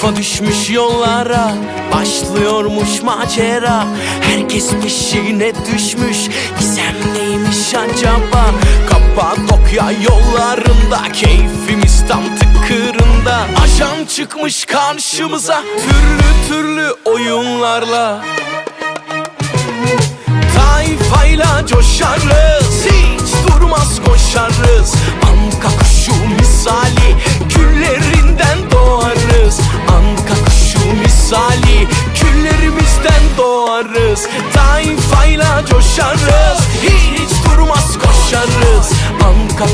Tayfa düşmüş yollara Başlıyormuş macera. Herkes peşine düşmüş Gizem neymiş acaba? Kapadokya yollarında Keyfimiz tam tıkırında. Ajan çıkmış karşımıza Türlü türlü oyunlarla. Tayfayla coşarız Hiç durmaz koşarız doğarız Tayfayla coşarız. Hiç durmaz koşarız. Anka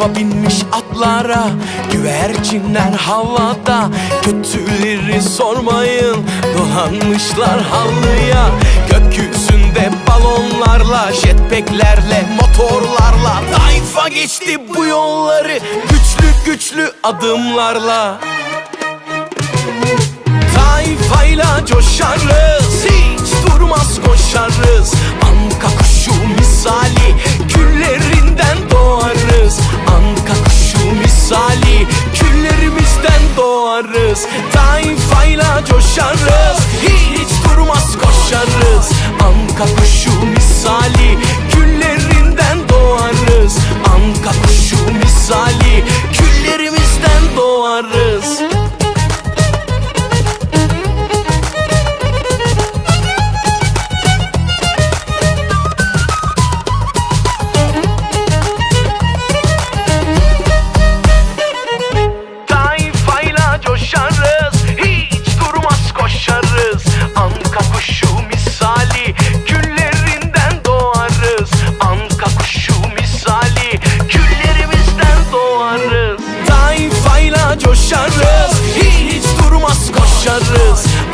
Tayfa binmiş atlara Güvercinler havada. Kötüleri sormayın Dolanmışlar halıya Gökyüzünde balonlarla Jetpacklerle motorlarla. Tayfa geçti bu yolları Güçlü güçlü adımlarla. Tayfayla coşarız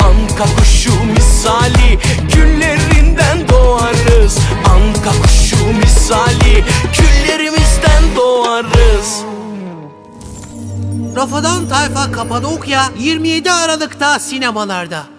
Anka kuşu misali Küllerinden doğarız Anka kuşu misali Küllerimizden doğarız Rafadan Tayfa Kapadokya 27 Aralık'ta sinemalarda.